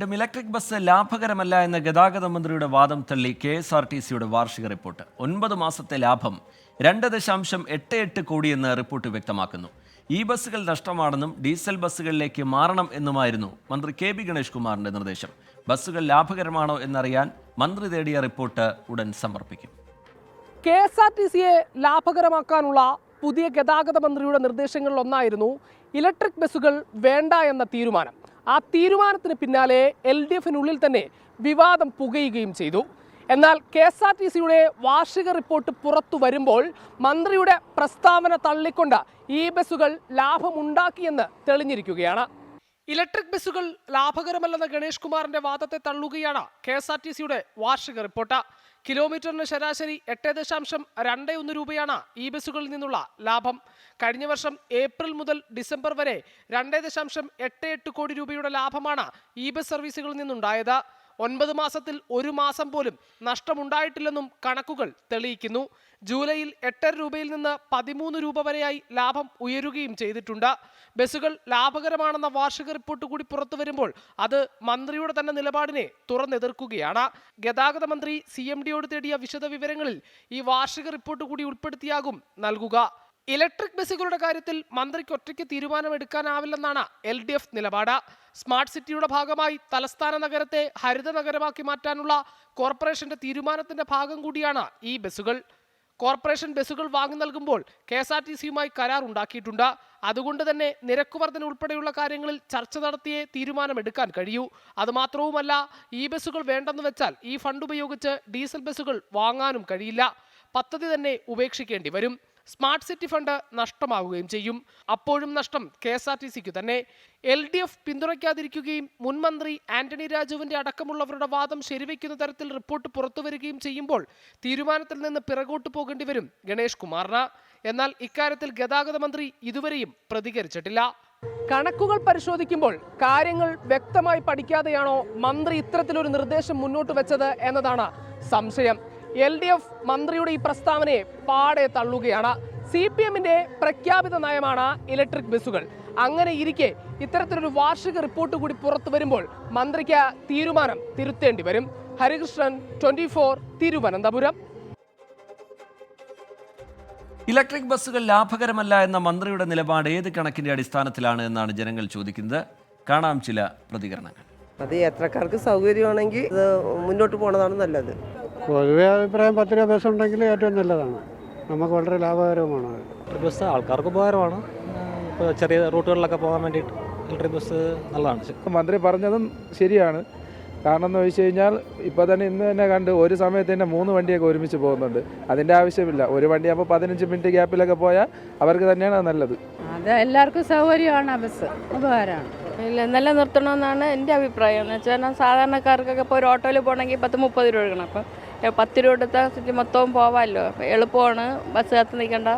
വീണ്ടും electric bus ലാഭകരമല്ല എന്ന ഗതാഗത മന്ത്രിയുടെ വാദം തള്ളി കെ എസ് ആർ ടി സിയുടെ വാർഷിക റിപ്പോർട്ട്. ഒൻപത് മാസത്തെ ലാഭം രണ്ട് ദശാംശം എട്ട് എട്ട് കോടിയെന്ന് റിപ്പോർട്ട് വ്യക്തമാക്കുന്നു. ഈ ബസ്സുകൾ നഷ്ടമാണെന്നും ഡീസൽ ബസ്സുകളിലേക്ക് മാറണം എന്നുമായിരുന്നു മന്ത്രി കെ ബി ഗണേഷ് കുമാറിന്റെ നിർദ്ദേശം. ബസ്സുകൾ ലാഭകരമാണോ എന്നറിയാൻ മന്ത്രി തേടിയ റിപ്പോർട്ട് ഉടൻ സമർപ്പിക്കും. കെ എസ് ആർ ടി സിയെ ലാഭകരമാക്കാനുള്ള പുതിയ ഗതാഗത മന്ത്രിയുടെ നിർദ്ദേശങ്ങളിൽ ഒന്നായിരുന്നു ഇലക്ട്രിക് ബസ്സുകൾ വേണ്ട എന്ന തീരുമാനം. ആ തീരുമാനത്തിന് പിന്നാലെ എൽ ഡി എഫിനുള്ളിൽ തന്നെ വിവാദം പുകയുകയും ചെയ്തു. എന്നാൽ കെ എസ് ആർ ടി സിയുടെ വാർഷിക റിപ്പോർട്ട് പുറത്തു വരുമ്പോൾ മന്ത്രിയുടെ പ്രസ്താവന തള്ളിക്കൊണ്ട് ഈ ബസ്സുകൾ ലാഭമുണ്ടാക്കിയെന്ന് തെളിഞ്ഞിരിക്കുകയാണ്. ഇലക്ട്രിക് ബസ്സുകൾ ലാഭകരമല്ലെന്ന ഗണേഷ് കുമാറിന്റെ വാദത്തെ തള്ളുകയാണ് കെ എസ് ആർ ടി സിയുടെ വാർഷിക റിപ്പോർട്ട്. കിലോമീറ്ററിന് ശരാശരി എട്ട് ദശാംശം രണ്ട് ഒന്ന് രൂപയാണ് ഈ ബസ്സുകളിൽ നിന്നുള്ള ലാഭം. കഴിഞ്ഞ വർഷം ഏപ്രിൽ മുതൽ ഡിസംബർ വരെ രണ്ട് ദശാംശം എട്ട് എട്ട് കോടി രൂപയുടെ ലാഭമാണ് ഈ ബസ് സർവീസുകളിൽ നിന്നുണ്ടായത്. ഒൻപത് മാസത്തിൽ ഒരു മാസം പോലും നഷ്ടമുണ്ടായിട്ടില്ലെന്നും കണക്കുകൾ തെളിയിക്കുന്നു. ജൂലൈയിൽ എട്ടര രൂപയിൽ നിന്ന് പതിമൂന്ന് രൂപ വരെയായി ലാഭം ഉയരുകയും ചെയ്തിട്ടുണ്ട്. ബസ്സുകൾ ലാഭകരമാണെന്ന വാർഷിക റിപ്പോർട്ട് കൂടി പുറത്തു വരുമ്പോൾ അത് മന്ത്രിയുടെ തന്നെ നിലപാടിനെ തുറന്നെതിർക്കുകയാണ്. ഗതാഗത മന്ത്രി സി എം ഡിയോട് തേടിയ വിശദവിവരങ്ങളിൽ ഈ വാർഷിക റിപ്പോർട്ട് കൂടി ഉൾപ്പെടുത്തിയാകും നൽകുക. ഇലക്ട്രിക് ബസ്സുകളുടെ കാര്യത്തിൽ മന്ത്രിക്ക് ഒറ്റയ്ക്ക് തീരുമാനമെടുക്കാനാവില്ലെന്നാണ് എൽ ഡി എഫ് നിലപാട്. സ്മാർട്ട് സിറ്റിയുടെ ഭാഗമായി തലസ്ഥാന നഗരത്തെ ഹരിത നഗരമാക്കി മാറ്റാനുള്ള കോർപ്പറേഷന്റെ തീരുമാനത്തിന്റെ ഭാഗം കൂടിയാണ് ഈ ബസ്സുകൾ. കോർപ്പറേഷൻ ബസ്സുകൾ വാങ്ങി നൽകുമ്പോൾ കെ എസ് ആർ ടി സിയുമായി കരാർ ഉണ്ടാക്കിയിട്ടുണ്ട്. അതുകൊണ്ട് തന്നെ നിരക്ക് വർധന ഉൾപ്പെടെയുള്ള കാര്യങ്ങളിൽ ചർച്ച നടത്തിയേ തീരുമാനമെടുക്കാൻ കഴിയൂ. അതുമാത്രവുമല്ല ഈ ബസ്സുകൾ വേണ്ടെന്ന് വെച്ചാൽ ഈ ഫണ്ട് ഉപയോഗിച്ച് ഡീസൽ ബസ്സുകൾ വാങ്ങാനും കഴിയില്ല. പദ്ധതി തന്നെ ഉപേക്ഷിക്കേണ്ടി വരും. സ്മാർട്ട് സിറ്റി ഫണ്ട് നഷ്ടമാവുകയും ചെയ്യും. അപ്പോഴും നഷ്ടം കെ എസ് ആർ ടി സിക്ക് തന്നെ. എൽ ഡി എഫ് പിന്തുണയ്ക്കാതിരിക്കുകയും മുൻമന്ത്രി ആന്റണി രാജുവിന്റെ അടക്കമുള്ളവരുടെ വാദം ശരിവെക്കുന്ന തരത്തിൽ റിപ്പോർട്ട് പുറത്തുവരികയും ചെയ്യുമ്പോൾ തീരുമാനത്തിൽ നിന്ന് പിറകോട്ട് പോകേണ്ടി വരും ഗണേഷ് കുമാറിന്. എന്നാൽ ഇക്കാര്യത്തിൽ ഗതാഗത മന്ത്രി ഇതുവരെയും പ്രതികരിച്ചിട്ടില്ല. കണക്കുകൾ പരിശോധിക്കുമ്പോൾ കാര്യങ്ങൾ വ്യക്തമായി പഠിക്കാതെയാണോ മന്ത്രി ഇത്തരത്തിലൊരു നിർദ്ദേശം മുന്നോട്ട് വെച്ചത് എന്നതാണ് സംശയം. എൽ ഡി എഫ് മന്ത്രിയുടെ ഈ പ്രസ്താവനയെ പാടെ തള്ളുകയാണ്. സി പി എമ്മിന്റെ പ്രഖ്യാപിത നയമാണ് ഇലക്ട്രിക് ബസ്സുകൾ. അങ്ങനെ ഇരിക്കെ ഇത്തരത്തിലൊരു വാർഷിക റിപ്പോർട്ട് കൂടി പുറത്തു വരുമ്പോൾ മന്ത്രിക്ക് തീരുമാനം തിരുത്തേണ്ടി വരും. Harikrishnan twenty four Thiruvananthapuram. Electric ബസ്സുകൾ ലാഭകരമല്ല എന്ന മന്ത്രിയുടെ നിലപാട് ഏത് കണക്കിന്റെ അടിസ്ഥാനത്തിലാണ് എന്നാണ് ജനങ്ങൾ ചോദിക്കുന്നത്. കാണാം ചില പ്രതികരണങ്ങൾ. അത് യാത്രക്കാർക്ക് സൗകര്യമാണെങ്കിൽ മുന്നോട്ട് പോണതാണ് നല്ലത്. പൊതുവെ അഭിപ്രായം പത്ത് രൂപ ബസ് ഉണ്ടെങ്കിൽ ഏറ്റവും നല്ലതാണ്. നമുക്ക് വളരെ ലാഭകരവുമാണ് ഇലക്ട്രിക് ബസ് ആൾക്കാർക്ക് ഉപകാരമാണ്. ഇപ്പോൾ ചെറിയ റൂട്ടുകളിലൊക്കെ പോകാൻ വേണ്ടിയിട്ട് ഇലക്ട്രിക് ബസ് നല്ലതാണ്. മന്ത്രി പറഞ്ഞതും ശരിയാണ്. കാരണം എന്ന് വെച്ച് കഴിഞ്ഞാൽ ഇപ്പോൾ തന്നെ ഇന്ന് തന്നെ കണ്ട് ഒരു സമയത്ത് തന്നെ മൂന്ന് വണ്ടിയൊക്കെ ഒരുമിച്ച് പോകുന്നുണ്ട്. അതിന്റെ ആവശ്യമില്ല. ഒരു വണ്ടി വണ്ടിയാകുമ്പോൾ പതിനഞ്ച് മിനിറ്റ് ഗ്യാപ്പിലൊക്കെ പോയാൽ അവർക്ക് തന്നെയാണ് അത് നല്ലത്. അത് എല്ലാവർക്കും സൗകര്യമാണ് ആ ബസ് ഉപകാരമാണ്. ഇല്ല നിലനിർത്തണമെന്നാണ് എന്റെ അഭിപ്രായം. എന്ന് വെച്ചാൽ സാധാരണക്കാർക്കൊക്കെ ഇപ്പോൾ ഒരു ഓട്ടോയിൽ പോകണമെങ്കിൽ പത്ത് മുപ്പത് രൂപ എടുക്കണം അപ്പം പത്ത് രൂപ എടുത്താൽ മൊത്തവും പോവാമല്ലോ എളുപ്പമാണ്. ബസ് കാത്ത് നിൽക്കേണ്ട